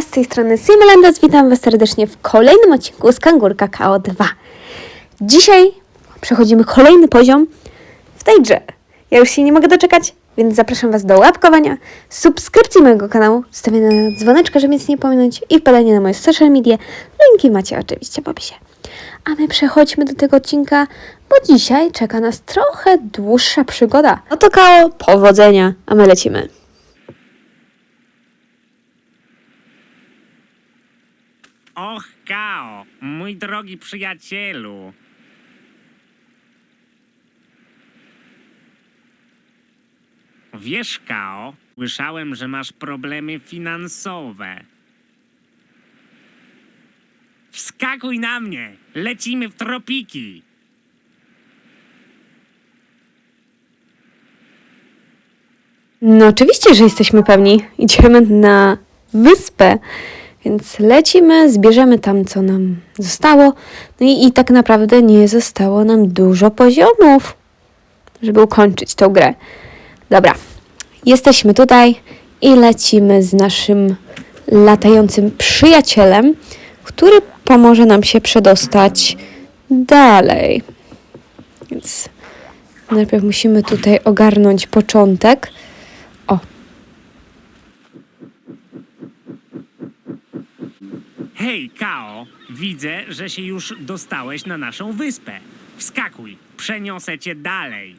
Z tej strony Simelandas, witam Was serdecznie w kolejnym odcinku z Kangurka KO2. Dzisiaj przechodzimy kolejny poziom w tej grze. Ja już się nie mogę doczekać, więc zapraszam Was do łapkowania, subskrypcji mojego kanału, stawiania dzwoneczka, żeby nic nie pominąć i wpadania na moje social media. Linki macie oczywiście w opisie. A my przechodźmy do tego odcinka, bo dzisiaj czeka nas trochę dłuższa przygoda. No to KO, powodzenia, a my lecimy. Och, Kao, mój drogi przyjacielu. Wiesz, Kao, słyszałem, że masz problemy finansowe. Wskakuj na mnie! Lecimy w tropiki! No oczywiście, że jesteśmy pewni. Idziemy na wyspę, więc lecimy, zbierzemy tam, co nam zostało. No i, i tak naprawdę nie zostało nam dużo poziomów, żeby ukończyć tą grę. Dobra, jesteśmy tutaj i lecimy z naszym latającym przyjacielem, który pomoże nam się przedostać dalej. Więc najpierw musimy tutaj ogarnąć początek. O, Hej, Kao, widzę, że się już dostałeś na naszą wyspę. Wskakuj, przeniosę cię dalej.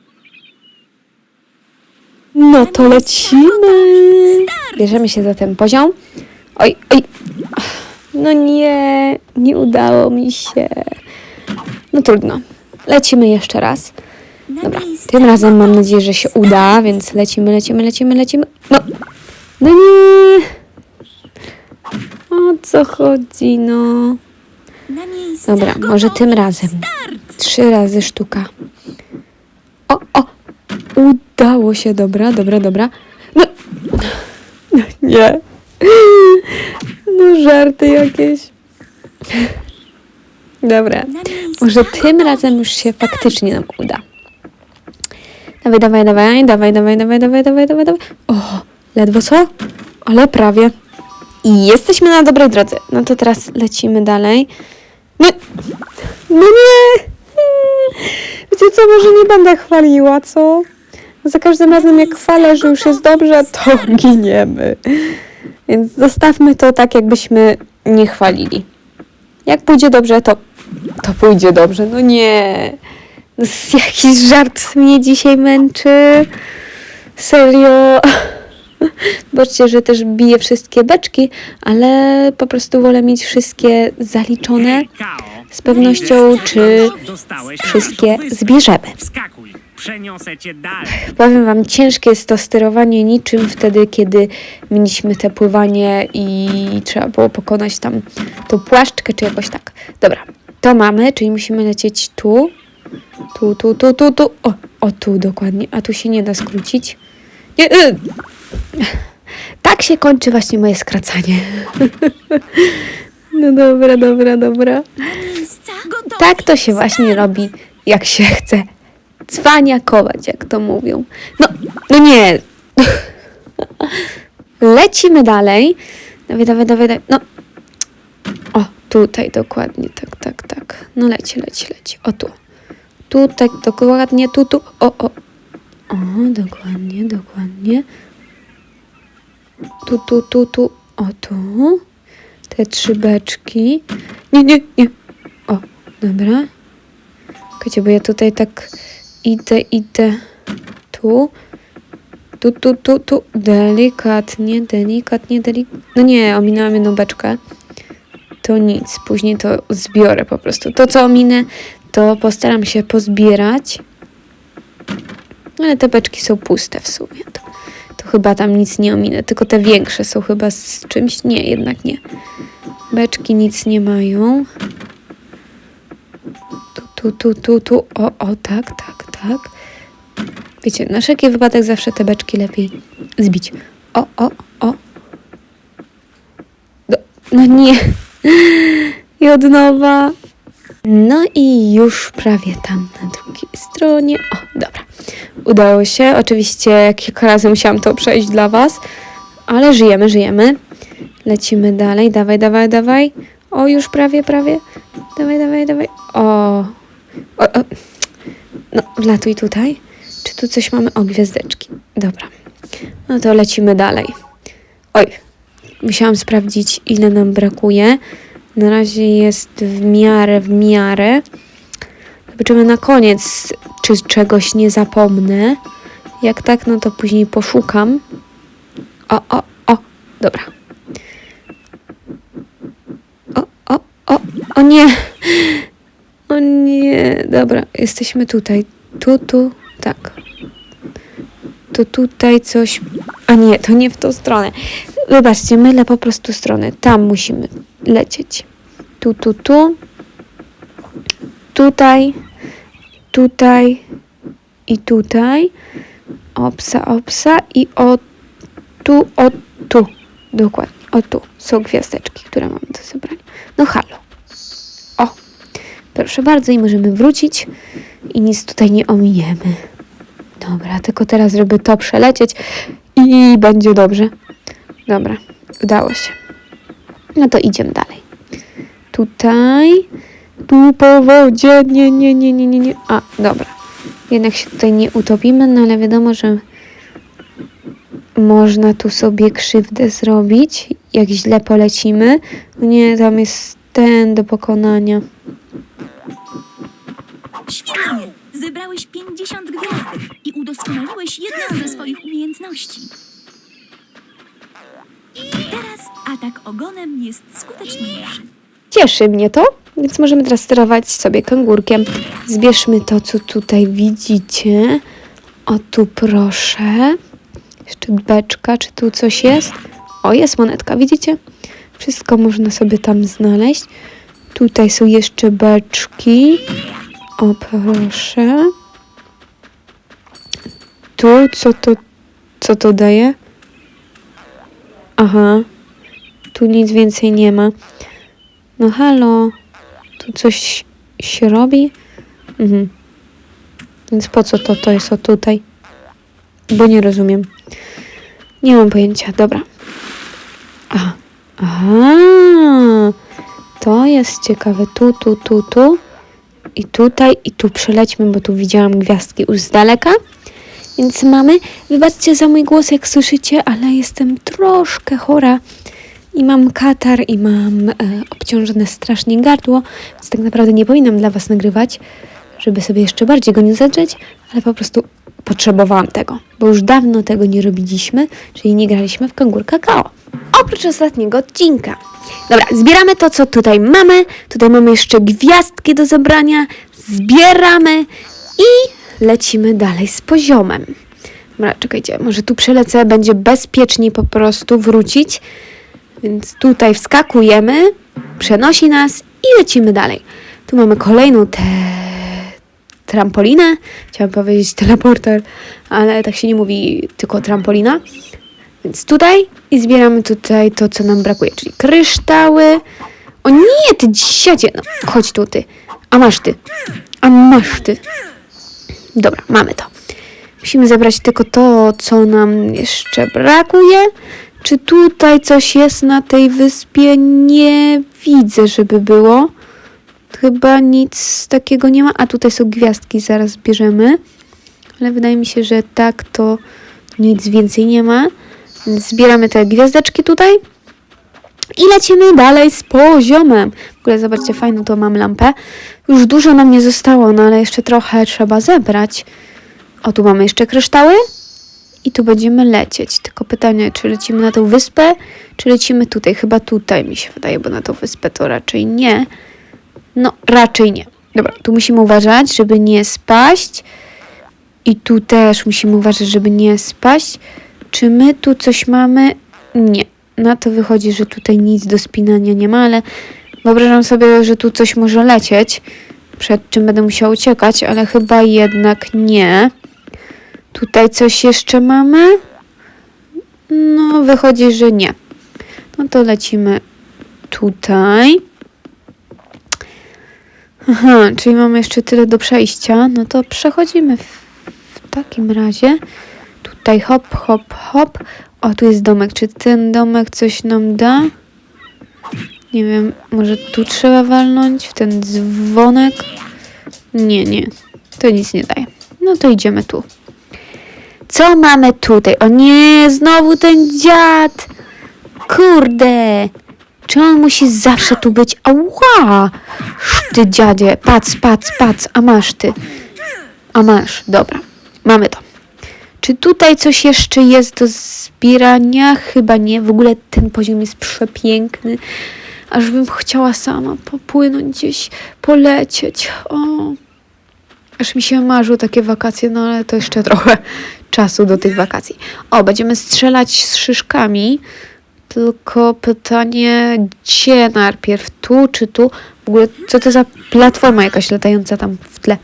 no to lecimy. Bierzemy się za ten poziom. Oj, oj. No nie, nie udało mi się. No trudno. Lecimy jeszcze raz. Dobra, tym razem mam nadzieję, że się uda, więc lecimy, lecimy, lecimy, lecimy. No, no nie. Co chodzi, no? Dobra, może tym razem. Trzy razy sztuka. O, o! Udało się, dobra, dobra, dobra. No, no nie. No żarty jakieś. Dobra, może tym razem już się faktycznie nam uda. Dawaj, dawaj, dawaj, dawaj, dawaj, dawaj, dawaj, dawaj, dawaj, dawaj. O, ledwo co? Ale prawie. I jesteśmy na dobrej drodze. No to teraz lecimy dalej. No, no nie! Wiecie co, może nie będę chwaliła, co? Za każdym razem jak chwalę, że już jest dobrze, to giniemy. Więc zostawmy to tak, jakbyśmy nie chwalili. Jak pójdzie dobrze, to, to pójdzie dobrze. No nie. No, jakiś żart mnie dzisiaj męczy. Serio. Zobaczcie, że też biję wszystkie beczki, ale po prostu wolę mieć wszystkie zaliczone. Z pewnością, czy wszystkie zbierzemy. Przeniosę cię dalej. Powiem Wam, ciężkie jest to sterowanie niczym wtedy, kiedy mieliśmy te pływanie i trzeba było pokonać tam tą płaszczkę, czy jakoś tak. Dobra, to mamy, czyli musimy lecieć tu, tu, tu, tu, tu, tu, o, o tu dokładnie, a tu się nie da skrócić. Nie, y. Tak się kończy właśnie moje skracanie. No dobra, dobra, dobra. Tak to się właśnie robi, jak się chce cwaniakować, jak to mówią. No, no nie. Lecimy dalej. Dawaj, dawaj, dawaj, dawaj. No. O, tutaj dokładnie, tak, tak, tak. No leci, leci, leci. O tu. Tu, tak, dokładnie, tu, tu. O, o. O, dokładnie, dokładnie. Tu, tu, tu, tu. O, tu. Te trzy beczki. Nie, nie, nie. O, dobra. Czekajcie, bo ja tutaj tak idę, idę tu. Tu, tu, tu, tu. Delikatnie, delikatnie, delikatnie. No nie, ominęłam jedną beczkę. To nic, później to zbiorę po prostu. To, co ominę, to postaram się pozbierać. Ale te beczki są puste w sumie. To, chyba tam nic nie ominę, tylko te większe są chyba z czymś. Nie, jednak nie. Beczki nic nie mają. Tu, tu, tu, tu. O, o, tak, tak, tak. Wiecie, na wszelki wypadek zawsze te beczki lepiej zbić. O, o, o. No, no nie. I od nowa. No i już prawie tam na drugiej stronie. O, dobra. Udało się. Oczywiście kilka razy musiałam to przejść dla Was, ale żyjemy, żyjemy. Lecimy dalej. Dawaj, dawaj, dawaj. O, już prawie, prawie. Dawaj, dawaj, dawaj. O. o, o. No, wlatuj tutaj. Czy tu coś mamy? O, gwiazdeczki. Dobra. No to lecimy dalej. Oj, musiałam sprawdzić, ile nam brakuje. Na razie jest w miarę, w miarę. Zobaczymy na koniec, czy czegoś nie zapomnę. Jak tak, no to później poszukam. O, o, o, dobra. O, o, o, o nie. O nie, dobra, jesteśmy tutaj. Tu, tu, tak. To tutaj coś. A nie, to nie w tą stronę. Wybaczcie, mylę po prostu stronę. Tam musimy lecieć. Tu, tu, tu. Tutaj. Tutaj. I tutaj. Opsa, opsa. I o tu, o tu. Dokładnie. O tu. Są gwiazdeczki, które mamy do zebrania. No halo. O. Proszę bardzo i możemy wrócić. I nic tutaj nie ominiemy. Dobra, tylko teraz, żeby to przelecieć i będzie dobrze. Dobra, udało się. No to idziemy dalej. Tutaj, tu po wodzie, nie, nie, nie, nie, nie, nie. A, dobra. Jednak się tutaj nie utopimy, no ale wiadomo, że można tu sobie krzywdę zrobić, jak źle polecimy. No Nie, tam jest ten do pokonania. Świetnie! Zebrałeś 50 gwiazdek i udoskonaliłeś jedną ze swoich umiejętności. Atak ogonem jest skuteczniejszy. Cieszy mnie to, więc możemy teraz sterować sobie kangurkiem. Zbierzmy to, co tutaj widzicie. O, tu proszę. Jeszcze beczka, czy tu coś jest? O, jest monetka, widzicie? Wszystko można sobie tam znaleźć. Tutaj są jeszcze beczki. O, proszę. Tu, co to, co to daje? Aha. Tu nic więcej nie ma. No halo, tu coś się robi? Mhm. Więc po co to, to jest o tutaj? Bo nie rozumiem. Nie mam pojęcia, dobra. Aha. Aha. To jest ciekawe. Tu, tu, tu, tu. I tutaj, i tu przelećmy, bo tu widziałam gwiazdki już z daleka. Więc mamy, wybaczcie za mój głos, jak słyszycie, ale jestem troszkę chora i mam katar i mam e, obciążone strasznie gardło, więc tak naprawdę nie powinnam dla Was nagrywać, żeby sobie jeszcze bardziej go nie zadrzeć, ale po prostu potrzebowałam tego, bo już dawno tego nie robiliśmy, czyli nie graliśmy w kangur kakao. Oprócz ostatniego odcinka. Dobra, zbieramy to, co tutaj mamy. Tutaj mamy jeszcze gwiazdki do zebrania. Zbieramy i lecimy dalej z poziomem. Dobra, czekajcie, może tu przelecę, będzie bezpieczniej po prostu wrócić. Więc tutaj wskakujemy, przenosi nas i lecimy dalej. Tu mamy kolejną tę trampolinę. Chciałam powiedzieć teleporter, ale tak się nie mówi, tylko trampolina. Więc tutaj i zbieramy tutaj to, co nam brakuje, czyli kryształy. O nie, ty dziadzie, no chodź tu ty. A masz ty. A masz ty. Dobra, mamy to. Musimy zebrać tylko to, co nam jeszcze brakuje. Czy tutaj coś jest na tej wyspie? Nie widzę, żeby było. Chyba nic takiego nie ma. A tutaj są gwiazdki, zaraz bierzemy. Ale wydaje mi się, że tak to nic więcej nie ma. Zbieramy te gwiazdeczki tutaj. I lecimy dalej z poziomem. W ogóle zobaczcie, fajną to mam lampę. Już dużo nam nie zostało, no ale jeszcze trochę trzeba zebrać. O, tu mamy jeszcze kryształy. I tu będziemy lecieć. Tylko pytanie, czy lecimy na tą wyspę, czy lecimy tutaj? Chyba tutaj mi się wydaje, bo na tą wyspę to raczej nie. No, raczej nie. Dobra, tu musimy uważać, żeby nie spaść. I tu też musimy uważać, żeby nie spaść. Czy my tu coś mamy? Nie. Na to wychodzi, że tutaj nic do spinania nie ma, ale wyobrażam sobie, że tu coś może lecieć, przed czym będę musiała uciekać, ale chyba jednak nie. Tutaj coś jeszcze mamy? No, wychodzi, że nie. No to lecimy tutaj. Aha, czyli mamy jeszcze tyle do przejścia. No to przechodzimy w, w takim razie. Tutaj hop, hop, hop. O, tu jest domek. Czy ten domek coś nam da? Nie wiem, może tu trzeba walnąć w ten dzwonek? Nie, nie. To nic nie daje. No to idziemy tu. Co mamy tutaj? O nie, znowu ten dziad! Kurde! Czy on musi zawsze tu być? Ała! Ty dziadzie, patrz, patrz, patrz, a masz ty. A masz, dobra. Mamy to. Czy tutaj coś jeszcze jest do zbierania? Chyba nie. W ogóle ten poziom jest przepiękny. Aż bym chciała sama popłynąć gdzieś, polecieć. O. Aż mi się marzą takie wakacje, no ale to jeszcze trochę czasu do tych wakacji. O, będziemy strzelać z szyszkami. Tylko pytanie, gdzie najpierw? Tu czy tu? W ogóle, co to za platforma jakaś latająca tam w tle?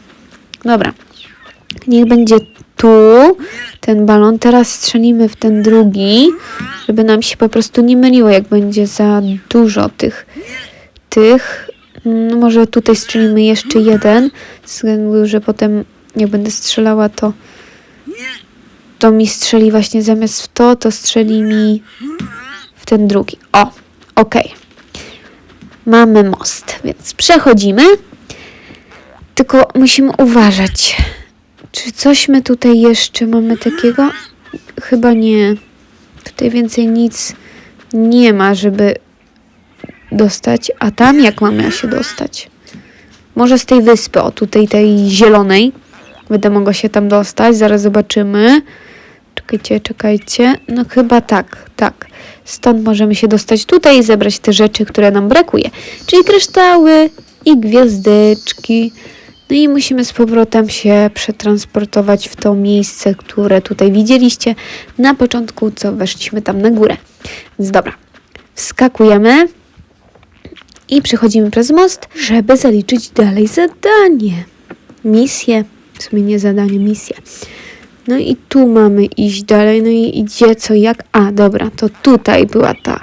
Dobra. Niech będzie tu ten balon. Teraz strzelimy w ten drugi, żeby nam się po prostu nie myliło, jak będzie za dużo tych. tych. No może tutaj strzelimy jeszcze jeden, ze względu, że potem jak będę strzelała, to to mi strzeli właśnie zamiast w to, to strzeli mi w ten drugi. O, okej. Mamy most, więc przechodzimy. Tylko musimy uważać. Czy coś my tutaj jeszcze mamy takiego? Chyba nie. Tutaj więcej nic nie ma, żeby dostać. A tam jak mamy się dostać? Może z tej wyspy, o tutaj tej zielonej. Będę mogła się tam dostać, zaraz zobaczymy. Czekajcie, czekajcie. No chyba tak, tak. Stąd możemy się dostać tutaj i zebrać te rzeczy, które nam brakuje. Czyli kryształy i gwiazdeczki. No i musimy z powrotem się przetransportować w to miejsce, które tutaj widzieliście na początku, co weszliśmy tam na górę. Więc dobra, wskakujemy i przechodzimy przez most, żeby zaliczyć dalej zadanie. Misję, w sumie nie zadanie, misję. No i tu mamy iść dalej, no i idzie co jak? A, dobra, to tutaj była ta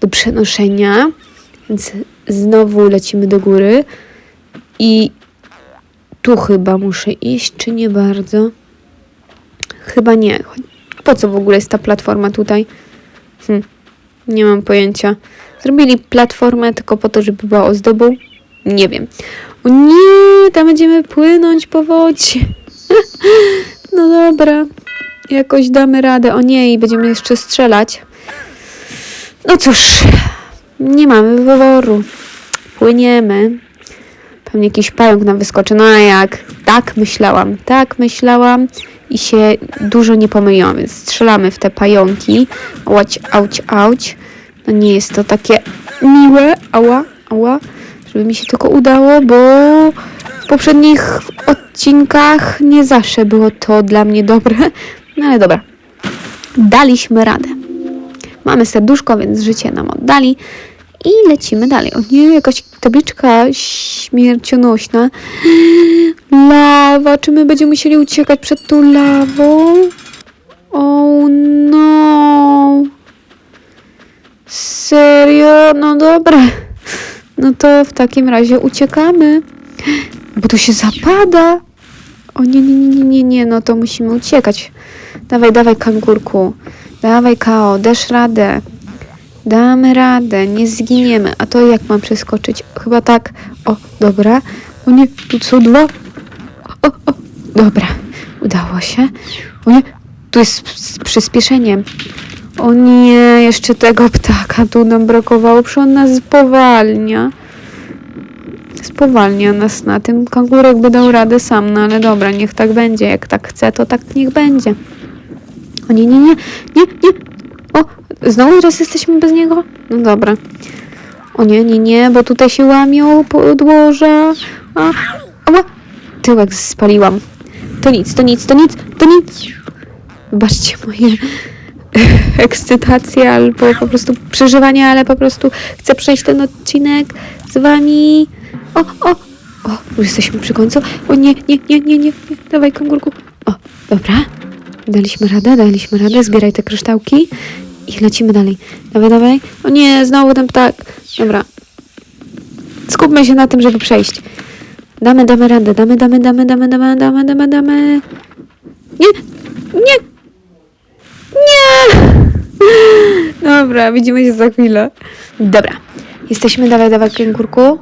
do przenoszenia, więc znowu lecimy do góry i tu chyba muszę iść, czy nie bardzo? Chyba nie. Po co w ogóle jest ta platforma tutaj? Hm, nie mam pojęcia. Zrobili platformę tylko po to, żeby była ozdobą? Nie wiem. O nie, tam będziemy płynąć po wodzie. No dobra. Jakoś damy radę. O nie, i będziemy jeszcze strzelać. No cóż, nie mamy wyboru. Płyniemy. Pewnie jakiś pająk nam wyskoczy. No a jak? Tak myślałam, tak myślałam i się dużo nie pomyliłam, więc strzelamy w te pająki. Łać, auć, auć. No nie jest to takie miłe. Ała, ała. Żeby mi się tylko udało, bo w poprzednich odcinkach nie zawsze było to dla mnie dobre. No ale dobra. Daliśmy radę. Mamy serduszko, więc życie nam oddali. I lecimy dalej. O nie, jakaś tabliczka śmiercionośna. Lawa. Czy my będziemy musieli uciekać przed tą lawą? Oh no. Serio? No dobra. No to w takim razie uciekamy. Bo tu się zapada. O nie, nie, nie, nie, nie. No to musimy uciekać. Dawaj, dawaj, kangurku. Dawaj, Kao, dasz radę. Damy radę, nie zginiemy. A to jak mam przeskoczyć? Chyba tak. O, dobra. O nie, tu są dwa. O, o, dobra. Udało się. O nie, tu jest z przyspieszeniem. O nie, jeszcze tego ptaka tu nam brakowało, przecież on nas spowalnia. Spowalnia nas na tym. Kangurek by dał radę sam, no ale dobra, niech tak będzie. Jak tak chce, to tak niech będzie. O nie, nie, nie, nie, nie. O, znowu teraz jesteśmy bez niego? No dobra. O nie, nie, nie, bo tutaj się łamią podłoża. A, ała, tyłek spaliłam. To nic, to nic, to nic, to nic. Wybaczcie moje ekscytacje albo po prostu przeżywanie, ale po prostu chcę przejść ten odcinek z wami. O, o, o, już jesteśmy przy końcu. O nie, nie, nie, nie, nie, nie. dawaj kangurku. O, dobra. Daliśmy radę, daliśmy radę. Zbieraj te kryształki i lecimy dalej. Dawaj, dawaj. O nie, znowu ten ptak. Dobra. Skupmy się na tym, żeby przejść. Damy, damy radę. Damy, damy, damy, damy, damy, damy, damy, damy. Nie, nie, nie! Dobra, widzimy się za chwilę. Dobra, jesteśmy, dawaj, dawaj, kęgurku.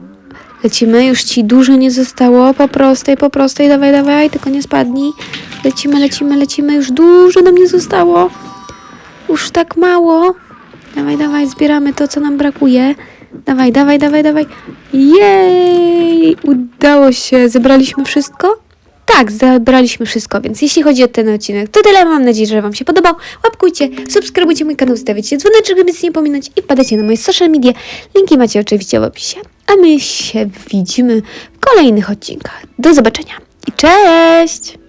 Lecimy, już ci dużo nie zostało, po prostej, po prostej, dawaj, dawaj, tylko nie spadnij. Lecimy, lecimy, lecimy, już dużo nam nie zostało. Już tak mało. Dawaj, dawaj, zbieramy to, co nam brakuje. Dawaj, dawaj, dawaj, dawaj. Jej! Udało się. Zebraliśmy wszystko? Tak, zebraliśmy wszystko, więc jeśli chodzi o ten odcinek, to tyle. Mam nadzieję, że Wam się podobał. Łapkujcie, subskrybujcie mój kanał, stawiajcie dzwoneczek, żeby nic nie pominąć i wpadajcie na moje social media. Linki macie oczywiście w opisie. A my się widzimy w kolejnych odcinkach. Do zobaczenia i cześć!